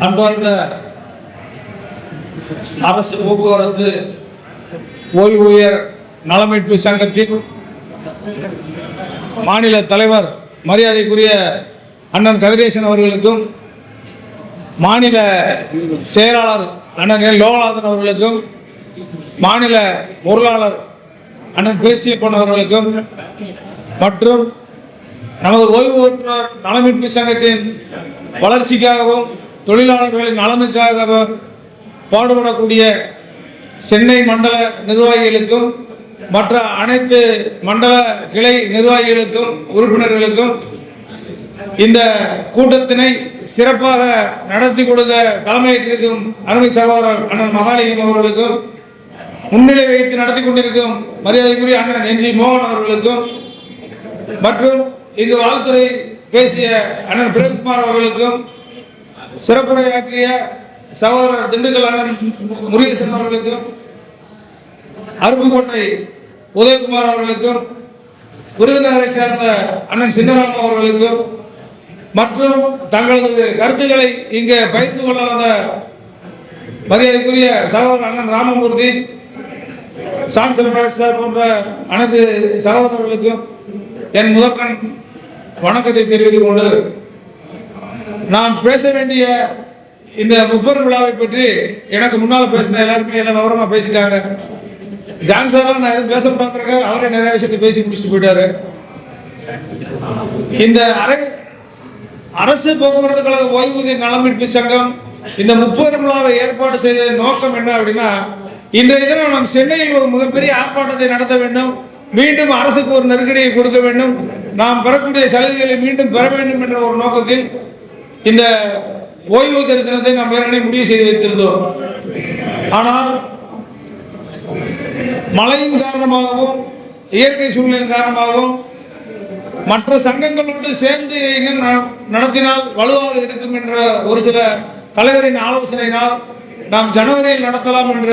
அன்பார்ந்த அரசு போக்குவரத்து ஓய்வூதியர் நலமீட்பு சங்கத்தின் மாநில தலைவர் மரியாதைக்குரிய அண்ணன் கதிரேசன் அவர்களுக்கும் மாநில செயலாளர் அண்ணன் லோகநாதன் அவர்களுக்கும் மாநில பொருளாளர் அண்ணன் பேசிய போனவர்களுக்கும் மற்றும் நமது ஓய்வு பெற்றோர் நலமீட்பு சங்கத்தின் வளர்ச்சிக்காகவும் தொழிலாளர்களின் நலனுக்காகவும் பாடுபடக்கூடிய சென்னை மண்டல நிர்வாகிகளுக்கும் மற்ற அனைத்து மண்டல கிளை நிர்வாகிகளுக்கும் உறுப்பினர்களுக்கும் இந்த கூட்டத்தினை சிறப்பாக நடத்தி கொடுத்த தலைமையேற்றிருக்கும் அருமை சகோதரர் அண்ணன் மகாலிங்கம் அவர்களுக்கும் முன்னிலை வைத்து நடத்தி கொண்டிருக்கும் மரியாதைக்குரிய அண்ணன் என் ஜி மோகன் அவர்களுக்கும் மற்றும் இங்கு வாழ்த்துறை பேசிய அண்ணன் பிரேம்குமார் அவர்களுக்கும் சிறப்புரையாற்றிய சகோதரர் திண்டுக்கல் அண்ணன் முருகேசன் அவர்களுக்கும் அருப்புக்கோட்டை உதயகுமார் அவர்களுக்கும் விருதுநகரை சேர்ந்த அண்ணன் சின்னராம அவர்களுக்கும் மற்றும் தங்களது கருத்துக்களை இங்கே பகிர்ந்து கொள்ள வந்த மரியாதைக்குரிய சகோதரர் அண்ணன் ராமமூர்த்தி சாம் செல்வராஜ் சார் போன்ற அனைத்து சகோதரர்களுக்கும் என் முதற்கண் வணக்கத்தை தெரிவித்துக் கொண்டு நான் பேச வேண்டிய இந்த முப்பெரும் விழாவை பற்றி எனக்கு முன்னால் பேசின எல்லாருமே எல்லாம் விவரமா பேசிட்டாங்க. ஜான் சார் நான் எதுவும் பேச பார்க்குறேங்க அவரே நிறைய விஷயத்தை பேசி முடிச்சுட்டு போயிட்டாரு. இந்த அரை அரசு போக்குவரத்து கழக ஓய்வூதிய நலமீட்பு சங்கம் இந்த முப்பெரும் விழாவை ஏற்பாடு செய்த நோக்கம் என்ன அப்படின்னா இன்றைய தினம் நாம் சென்னையில் ஒரு மிகப்பெரிய ஆர்ப்பாட்டத்தை நடத்த வேண்டும். மீண்டும் அரசுக்கு ஒரு நெருக்கடியை கொடுக்க வேண்டும். நாம் பெறக்கூடிய சலுகைகளை மீண்டும் பெற வேண்டும் என்ற ஒரு நோக்கத்தில் இந்த ஓய்வூதிய தினத்தை நாம் ஏற்கனவே முடிவு செய்து வைத்திருந்தோம். ஆனால் மழையின் காரணமாகவும் இயற்கை சூழ்நிலையின் காரணமாகவும் மற்ற சங்கங்களோடு சேர்ந்து இன்னும் ந- நடத்தினால் வலுவாக இருக்கும் என்ற ஒரு சில தலைவரின் ஆலோசனையினால் நாம் ஜனவரியில் நடத்தலாம் என்ற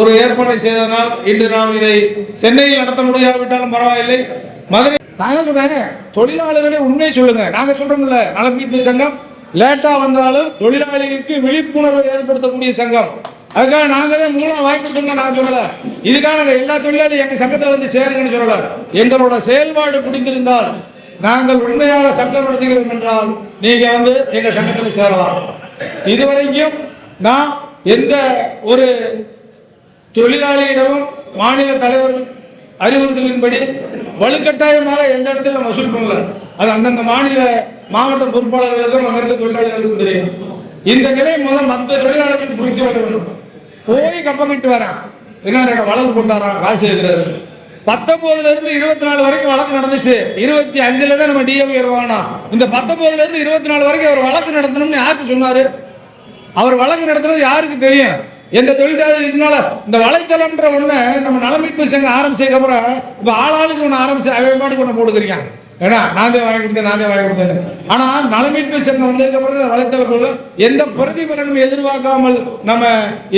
ஒரு ஏற்பாடு செய்ததனால் இன்று நாம் இதை சென்னையில் நடத்த முடியாவிட்டாலும் பரவாயில்லை. மதுரை நாங்கள் சொல்றேன் தொழிலாளர்களே உண்மையை சொல்லுங்க. நாங்க சொல்றோம்ல நலமீட்பு சங்கம். லேட்டா வந்தாலும் தொழிலாளிகளுக்கு விழிப்புணர்வை ஏற்படுத்தக்கூடிய சங்கம். அதுக்காக நாங்க தான் மூலம் வாங்கி கொடுத்தோம்னா நான் சொல்லல. இதுக்காக எல்லா தொழிலாளியும் எங்க சங்கத்துல வந்து சேருங்கன்னு சொல்லல. எங்களோட செயல்பாடு பிடித்திருந்தால் நாங்கள் உண்மையாக சங்கம் நடத்துகிறோம் என்றால் நீங்க வந்து எங்க சங்கத்தில் சேரலாம். இதுவரைக்கும் நான் எந்த ஒரு தொழிலாளியிடமும் மாநில தலைவர் அறிவுறுத்தலின்படி வலுக்கட்டாயமாக எந்த இடத்துல நம்ம வசூல் பண்ணல. அது அந்தந்த மாநில மாவட்ட பொறுப்பாளர்களுக்கும் அங்க இருக்க தொழிலாளர்களுக்கும் தெரியும். இந்த நிலை முதல் மற்ற தொழிலாளர்கள் புரிந்து கொள்ள வேண்டும். போய் கப்பங்கிட்டு வரேன். என்ன வழக்கு போட்டாராம் காசு எழுதுறாரு பத்தொன்பதுல இருந்து இருபத்தி நாலு வரைக்கும் வழக்கு நடந்துச்சு. இருபத்தி அஞ்சுல தான் நம்ம டிஎம் வாங்கினோம். இந்த பத்தொன்பதுல இருந்து இருபத்தி நாலு வரைக்கும் அவர் வழக்கு நடத்தணும்னு யாருக்கு சொன்னாரு? அவர் வழக்கு நடத்துறது யாருக்கு தெரியும்? எந்த தொழிலாளர் இதனால இந்த வலைத்தளம்ன்ற ஒண்ணு நம்ம நலமீட்பு சங்கம் ஆரம்பிச்சதுக்கு அப்புறம் இப்ப ஆளாளுக்கு ஒன்று ஆரம்பிச்சு அவன் பாட்டுக்கு ஒண்ணு போட்டுக்கிறீங்க ஏன்னா நான் தான் வாங்கி கொடுத்தேன் நான் தான் வாங்கி கொடுத்தேன் ஆனா நலமீட்பு சங்கம் வந்ததுக்கு அப்புறம் இந்த வலைத்தளக்குள்ள எந்த பிரதிபலனும் எதிர்பார்க்காமல் நம்ம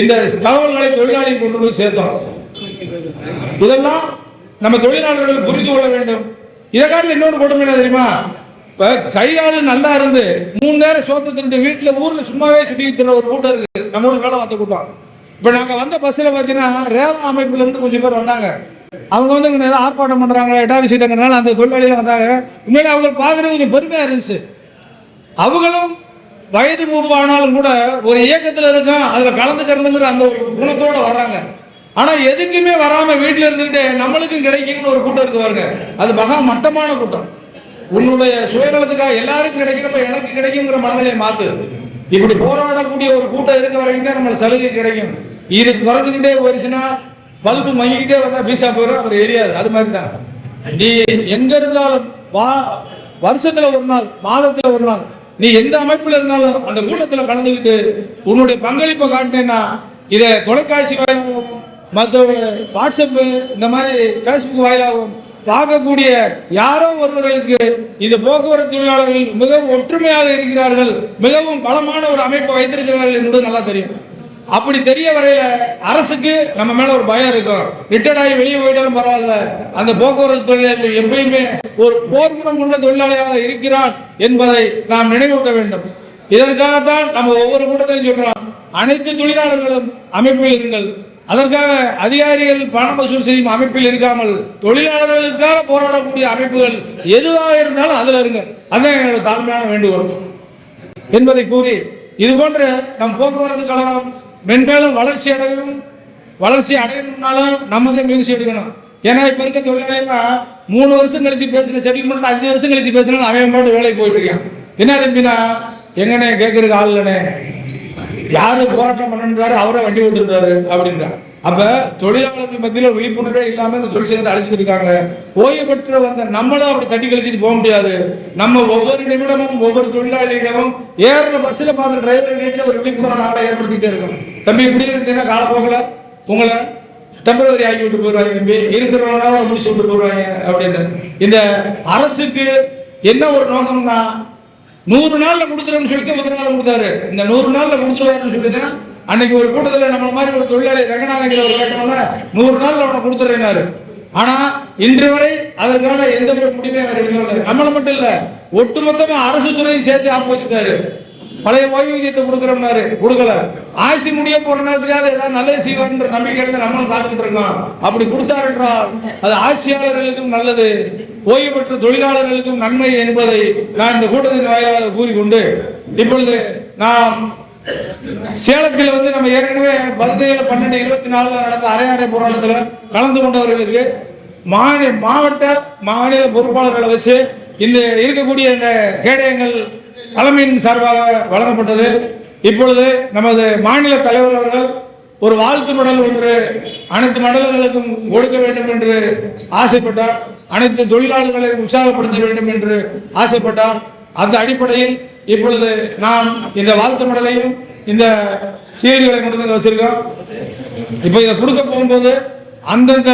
இந்த தகவல்களை தொழிலாளி கொண்டு போய் சேர்த்தோம். இதெல்லாம் நம்ம தொழிலாளர்கள் புரிந்து கொள்ள வேண்டும். இதை காட்டில் இன்னொரு கொடுமை என்ன தெரியுமா? இப்போ கையால் நல்லா இருந்து மூணு நேரம் சோத்தை வீட்டில் ஊரில் சும்மாவே சுட்டி தின்ன ஒரு கூட்டம் இருக்குது நம்மளோட வேலை பார்த்த கூட்டம். இப்போ நாங்கள் வந்த பஸ்ஸில் பார்த்தீங்கன்னா ரேவா அமைப்புலேருந்து கொஞ்சம் பேர் வந்தாங்க. அவங்க வந்து இங்கே ஏதோ ஆர்ப்பாட்டம் பண்ணுறாங்க எட்டாவது சீட்டுங்கிறனால அந்த தொழிலாளிகள் வந்தாங்க. உண்மையிலே அவங்க பார்க்குறது கொஞ்சம் பெருமையாக இருந்துச்சு. அவங்களும் வயது மூப்பானாலும் கூட ஒரு இயக்கத்தில் இருக்கான் அதில் கலந்துக்கிறணுங்கிற அந்த ஒரு வர்றாங்க. ஆனால் எதுக்குமே வராமல் வீட்டில் இருந்துக்கிட்டு நம்மளுக்கும் கிடைக்கும்னு ஒரு கூட்டம் இருக்கு பாருங்க. அது மகா மட்டமான கூட்டம். உன்னுடைய சுயநலத்துக்காக எல்லாருக்கும் கிடைக்கிறப்ப எனக்கு கிடைக்குங்கிற மனநிலையை மாத்து. இப்படி போராடக்கூடிய ஒரு கூட்டம் இருக்க வரைக்கும் தான் நம்மளுக்கு சலுகை கிடைக்கும். இது குறைஞ்சுக்கிட்டே போயிடுச்சுன்னா பல்பு மங்கிக்கிட்டே வந்தா பீசா போயிடும் அப்புறம் எரியாது. அது மாதிரி தான். நீ எங்க இருந்தாலும் வா வருஷத்துல ஒரு நாள் மாதத்துல ஒரு நாள் நீ எந்த அமைப்புல இருந்தாலும் அந்த கூட்டத்துல கலந்துக்கிட்டு உன்னுடைய பங்களிப்பை காட்டினேன்னா இதை தொலைக்காட்சி வாயிலாகவும் மற்ற வாட்ஸ்அப் இந்த மாதிரி ஃபேஸ்புக் வாயிலாகவும் பார்க்கக்கூடிய யாரோ ஒருவர்களுக்கு இந்த போக்குவரத்து தொழிலாளர்கள் மிகவும் ஒற்றுமையாக இருக்கிறார்கள் மிகவும் பலமான ஒரு அமைப்பை வைத்திருக்கிறார்கள் என்பது நல்லா தெரியும். அப்படி தெரிய வரையில அரசுக்கு நம்ம மேல ஒரு பயம் இருக்கும். ரிட்டையர்ட் ஆகி வெளியே போயிட்டாலும் பரவாயில்ல. அந்த போக்குவரத்து தொழிலாளர்கள் எப்பயுமே ஒரு போர்க்குணம் கொண்ட தொழிலாளியாக இருக்கிறான் என்பதை நாம் நினைவூட்ட வேண்டும். இதற்காகத்தான் நம்ம ஒவ்வொரு கூட்டத்திலும் சொல்றோம். அனைத்து தொழிலாளர்களும் அமைப்பில் இருங்கள். அதற்காக அதிகாரிகள் பணம் வசூல் செய்யும் அமைப்பில் இருக்காமல் தொழிலாளர்களுக்காக போராடக்கூடிய அமைப்புகள் எதுவாக இருந்தாலும் அதில் இருங்க. அதுதான் என்னோட தாழ்மையான வேண்டுகோள். என்பதை கூறி இது போன்ற நம் போக்குவரத்து கழகம் மென்மேலும் வளர்ச்சி அடையும் வளர்ச்சி அடையணும்னாலும் நம்ம தான் முயற்சி எடுக்கணும். ஏன்னா இப்போ இருக்க தான் மூணு வருஷம் கழிச்சு பேசுகிற செட்டில்மெண்ட் அஞ்சு வருஷம் கழிச்சு பேசுனாலும் அவன் மட்டும் வேலைக்கு போயிட்டு இருக்கான். என்ன தம்பினா எங்கண்ணே கேட்கறதுக்கு ஆள் இல்லைண்ணே. யாரு போராட்டம் பண்ணுறாரு அவரை வண்டி விட்டுருந்தாரு அப்படின்றார். அப்ப தொழிலாளர்கள் மத்தியில் விழிப்புணர்வே இல்லாம இந்த தொழிற்சங்கத்தை அழைச்சிட்டு இருக்காங்க. ஓய்வு பெற்று வந்த நம்மளும் அப்படி தட்டி கழிச்சிட்டு போக முடியாது. நம்ம ஒவ்வொரு நிமிடமும் ஒவ்வொரு தொழிலாளியிடமும் ஏறுற பஸ்ல பார்க்குற டிரைவர் ஒரு விழிப்புணர்வு நாளை ஏற்படுத்திட்டே இருக்கும். தம்பி இப்படி இருந்தீங்கன்னா காலப்போக்கில் உங்களை டெம்பரவரி ஆக்கி விட்டு போயிடுவாங்க தம்பி. இருக்கிறவங்களால முடிச்சு விட்டு போயிடுவாங்க அப்படின்னு இந்த அரசுக்கு என்ன ஒரு நோக்கம்னா நூறு நாள்ல கொடுத்துருன்னு சொல்லிட்டு உத்தரவாதம் கொடுத்தாரு. இந்த நூறு நாள்ல கொடுத்துருவாருன்னு சொல்லி தான் அன்னைக்கு ஒரு கூட்டத்தில் நம்மள மாதிரி ஒரு தொழிலாளி ரங்கநாதங்கிற ஒரு கட்டணம்ல நூறு நாள்ல அவனை கொடுத்துறேனாரு ஆனா இன்று வரை அதற்கான எந்த ஒரு முடிவையும் அவர் எடுக்கவில்லை. நம்மளை மட்டும் இல்ல ஒட்டுமொத்தமா அரசு துறையும் சேர்த்து ஆப்போசிட்டாரு. பழைய ஓய்வூதியத்தை கொடுக்குறோம்னாரு. கொடுக்கல. ஆசி முடிய போற நேரத்துக்காவது ஏதாவது நல்லது செய்வார்ன்ற நம்பிக்கையில நம்மளும் காத்துக்கிட்டு இருக்கோம். அப்படி கொடுத்தார் என்றால் அது ஆட்சியாளர்களுக்கும் நல்லது ஓய்வு பெற்ற தொழிலாளர்களுக்கும் நன்மை என்பதை நான் இந்த கூட்டத்தின் வாயிலாக கூறிக்கொண்டு இப்பொழுது நாம் சேலத்தில் வந்து நம்ம ஏற்கனவே பதினேழு பன்னெண்டு இருபத்தி நாலுல நடந்த அரையாடை போராட்டத்தில் கலந்து கொண்டவர்களுக்கு மாநில மாவட்ட மாநில பொறுப்பாளர்களை வச்சு இந்த இருக்கக்கூடிய இந்த கேடயங்கள் தலைமையின் சார்பாக வழங்கப்பட்டது. இப்பொழுது நமது மாநில தலைவர் அவர்கள் ஒரு வாழ்த்து மடல் ஒன்று அனைத்து மடல்களுக்கும் கொடுக்க வேண்டும் என்று ஆசைப்பட்டார். அனைத்து தொழிலாளர்களையும் உற்சாகப்படுத்த வேண்டும் என்று ஆசைப்பட்டார். அந்த அடிப்படையில் இப்பொழுது நாம் இந்த வாழ்த்து மடலையும் இந்த சீர்களை மட்டும் வச்சிருக்கோம். இப்போ இதை கொடுக்க போகும்போது அந்தந்த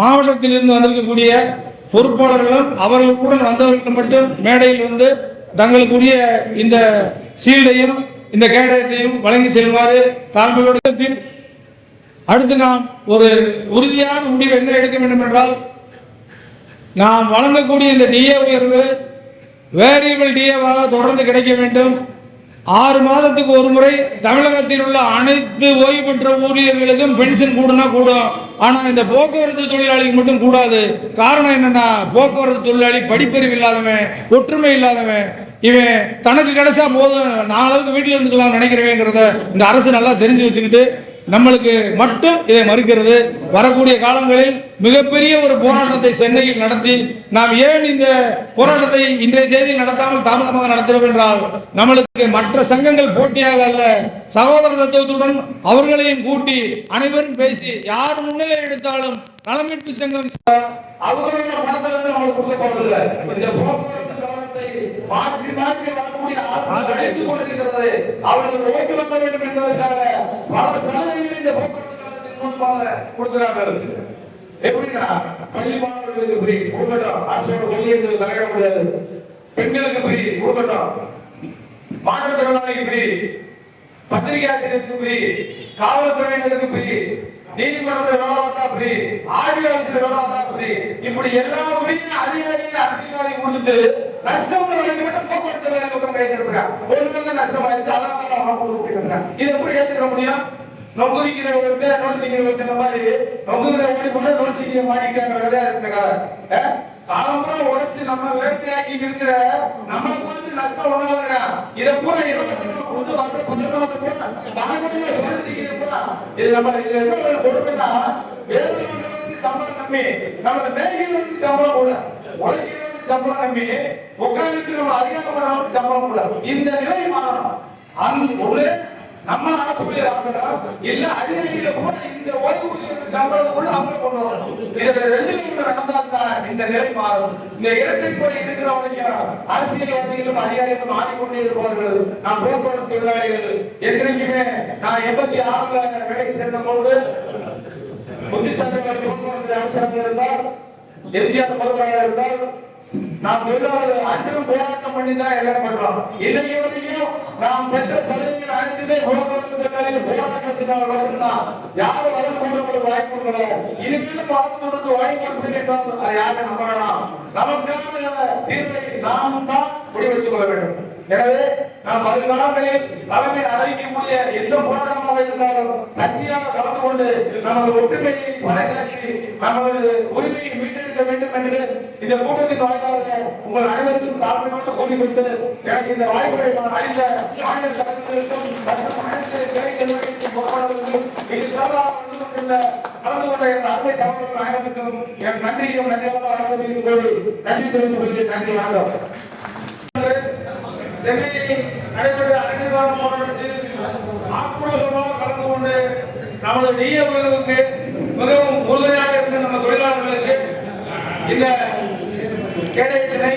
மாவட்டத்திலிருந்து வந்திருக்கக்கூடிய பொறுப்பாளர்களும் அவர்களுடன் வந்தவர்கள் மட்டும் மேடையில் வந்து தங்களுக்குரிய இந்த சீல்டையும் இந்த கேடயத்தையும் வழங்கி செல்வாறு தாழ்மையோடு அடுத்து நாம் ஒரு உறுதியான முடிவு என்ன எடுக்க வேண்டும் என்றால் நாம் வழங்கக்கூடிய இந்த டிஏ உயர்வு வேரியபிள் டிஏவாக தொடர்ந்து கிடைக்க வேண்டும். ஆறு மாதத்துக்கு ஒரு முறை தமிழகத்தில் உள்ள அனைத்து ஓய்வு பெற்ற ஊழியர்களுக்கும் பென்ஷன் கூடுனா கூடும். ஆனால் இந்த போக்குவரத்து தொழிலாளிக்கு மட்டும் கூடாது. காரணம் என்னன்னா போக்குவரத்து தொழிலாளி படிப்பறிவு இல்லாதவன் ஒற்றுமை இல்லாதவன் இவன் தனக்கு கிடைச்சா போதும். நாளவுக்கு வீட்டில் இருந்துக்கலாம் நினைக்கிறவேங்கிறத இந்த அரசு நல்லா தெரிஞ்சு வச்சுக்கிட்டு நம்மளுக்கு மட்டும் இதை மறுக்கிறது. வரக்கூடிய காலங்களில் மிகப்பெரிய ஒரு போராட்டத்தை சென்னையில் நடத்தி நாம் ஏன் இந்த போராட்டத்தை இன்றைய தேதியில் நடத்தாமல் தாமதமாக நடத்துகிறோம் என்றால் நம்மளுக்கு மற்ற சங்கங்கள் போட்டியாக அல்ல சகோதர தத்துவத்துடன் அவர்களையும் கூட்டி அனைவரும் பேசி யார் முன்னிலை எடுத்தாலும் நலமீட்பு சங்கம் அவர்களோட பணத்தை நம்மளுக்கு கொடுக்க போறதில்லை கழகத்தை மாற்றி மாற்றி வரக்கூடிய ஆசை அழைத்துக் கொண்டிருக்கிறது. அவர்கள் ஓட்டு வந்த வேண்டும் என்பதற்காக பல சலுகைகளை இந்த போக்குவரத்து கழகத்தின் மூலமாக கொடுக்கிறார்கள். எப்படின்னா பள்ளி மாணவர்களுக்கு ஃப்ரீ கொடுக்கட்டும் அரசோட கொள்கைகளுக்கு தலையிட முடியாது. பெண்களுக்கு ஃப்ரீ கொடுக்கட்டும் மாற்றுத்திறனாளிக்கு ஃப்ரீ. பத்திரிகை ஆசிரியருக்கு ஃப்ரீ. காவல்துறையினருக்கு ஃப்ரீ. நீதிமன்றத்தில் வேலை பார்த்தா ஃப்ரீ. ஆர்டிஓ பார்த்தா ஃப்ரீ. இப்படி எல்லா அதிகாரிகள் அரசியல்வாதி கொடுத்துட்டு நஷ்டம் வரைக்கும் போக்குவரத்து வேலை பக்கம் ஒரு நாள் நஷ்டம் ஆயிடுச்சு அதனால அவங்க கொடுத்துருக்காங்க இது எப்படி ஏற்றுக்க முடியும்? நொங்குதிக்கிறவங்களுக்கு நோட்டிக்கிறவங்களுக்கு இந்த மாதிரி நொங்குதிரை ஓடி கொண்டு நோட்டிக்கிற மாட்டிக்கிற வேலையா இருக்குங்க உழைச்சு நம்ம வேட்டையாக்கி இருக்கிற நம்ம பார்த்து நஷ்டம் உண்டாதுங்க இதை பூரா இலவசமா கொடுத்து வந்து பதினொன்று பூரா இது நம்ம இது என்ன வந்து சம்பளம் கம்மி. நம்ம மேகையில் வந்து சம்பளம் கூட. உழைக்கிற சம்பளமே உட்கார்ந்து நம்ம அதிகாரம் சம்பளம் கூட. இந்த நிலை மாறணும். அந்த ஒரு நம்ம ஆஸ்பத்திரி ஆகணும் இல்ல அதிகாரிகளை கூட இந்த ஓய்வூதியர் சம்பளத்துக்குள்ள அமல கொண்டு வரணும். இதுல ரெண்டு ஒன்று நடந்தால்தான் இந்த நிலை மாறும். இந்த இரட்டை குறை இருக்கிறவங்க அரசியல்வாதிகளும் அதிகாரிகளும் மாறிக்கொண்டே இருப்பார்கள். நான் போக்குவரத்து தொழிலாளிகள். என்றைக்குமே நான் எண்பத்தி ஆறுல வேலைக்கு சேர்ந்த போது புத்திசாலிகள் போக்குவரத்து அரசாங்கம் இருந்தால் எம்ஜிஆர் முதல்வராக இருந்தால் நாம் தொழிலாளர்கள் அன்றும் போராட்டம் பண்ணி தான் எல்லாம் பண்றோம். இன்றைக்கு நாம் பெற்ற சலுகைகள் அனைத்துமே போக்குவரத்து போராட்டத்தினால் வருதுதான் யாரும் வர போடுறது வாய்ப்பு கொடுக்கல இனிமேலும் பார்த்து கொடுத்து வாய்ப்பு கொடுத்துக்கிட்டோம் அதை யாரும் நம்பலாம் நமக்கான தீர்வை நாம் தான் முடிவெடுத்துக் கொள்ள வேண்டும். எனவே நாம் வருங்காலங்களில் தலைமை அறிவிக்கக்கூடிய எந்த போராட்டமாக இருந்தாலும் சக்தியாக கலந்து கொண்டு நமது ஒற்றுமையை பறைசாற்றி நமது உரிமையை மீட்டெடுக்க வேண்டும் என்று இந்த கூட்டத்தின் வாயிலாக உங்கள் அனைவருக்கும் தாழ்மையோடு கூறிக்கொண்டு எனக்கு இந்த வாய்ப்புகளை நான் அளித்த மாநில தலைவர்களுக்கும் மாநில சிறை நிர்வகிக்கும் இது தொடர்பாக கலந்து கொண்ட எனது அருமை சகோதரர்கள் அனைவருக்கும் என் நன்றியும் நன்றியாக வழங்க நன்றி தெரிவித்துக் கொள்கிறேன். நன்றி வணக்கம். சென்னையில் நடைபெற்ற அறிஞர் போராட்டத்தில் ஆக்ரோஷமாக கலந்து கொண்டு நமது டிஎம்களுக்கு மிகவும் உறுதுணையாக நம்ம தொழிலாளர்களுக்கு இந்த கேடயத்தினை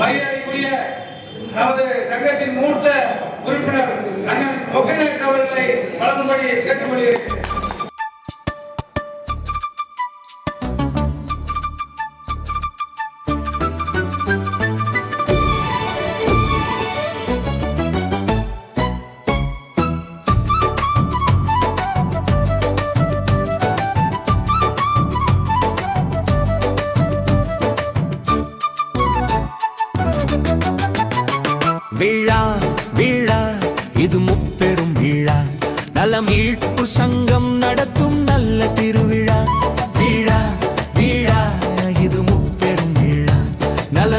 மரியாதைக்குரிய நமது சங்கத்தின் மூத்த உறுப்பினர் அண்ணன் ஒகனேஷ் அவர்களை வழங்கும்படி கேட்டுக்கொள்கிறேன்.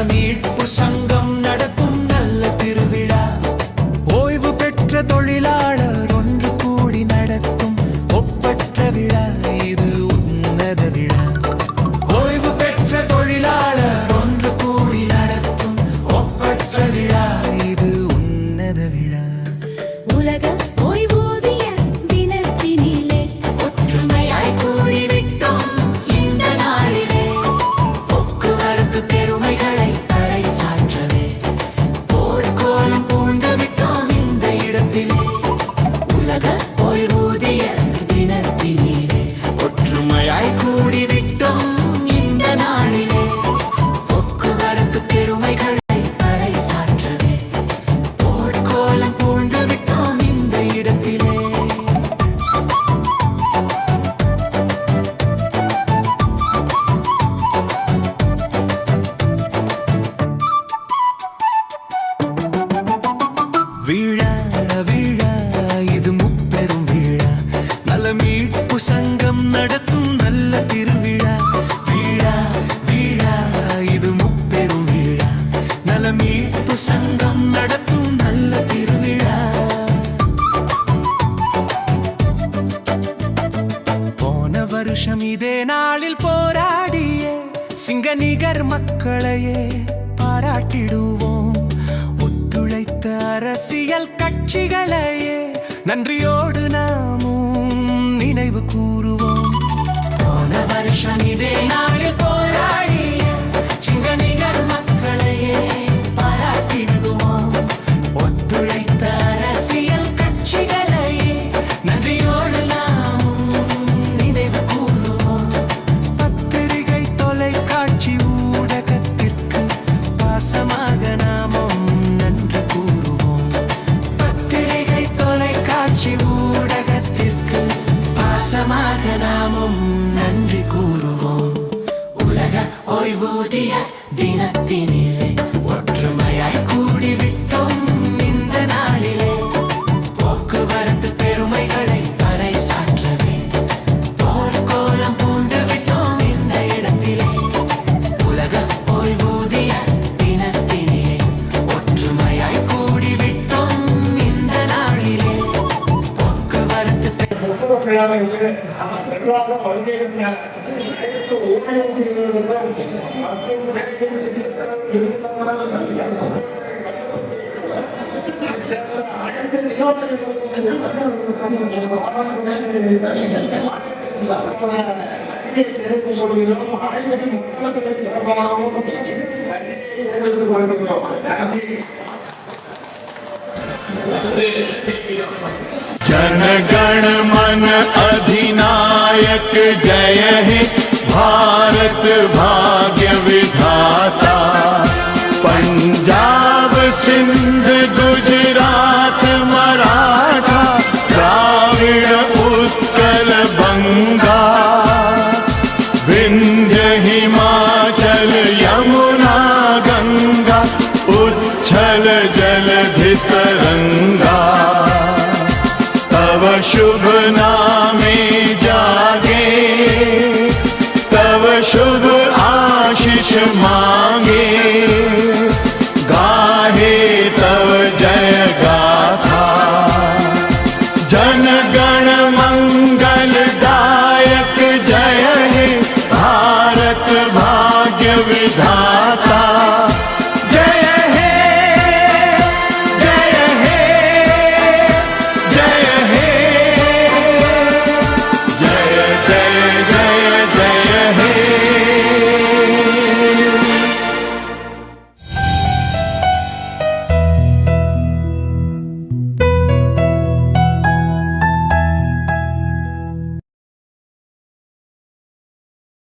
மீட்பு சங்கம் சிங்கநிகர் மக்களையே பாராட்டிடுவோம். ஒத்துழைத்த அரசியல் கட்சிகளையே நன்றியோடு நாமும் நினைவு கூறுவோம். போன வருஷம் இதே நாளில் போ பெ- நிர்வாக வருகைகள் அனைத்து ஊழியர்களுக்கும் மற்றும் சேர்ந்த அனைத்து தெரிவித்துக் கொள்கிறோம் அனைத்து மக்களுக்கு சிறப்பாகவும் நன்றியை தெரிவித்துக் கொள்கிறோம் நன்றி जन जनगण मन अधिनायक जय हे भारत भाग्य विधाता। पंजाब सिंध गुजरात मराठा द्राविड़ उत्कल बंगा। विंध्य हिमाचल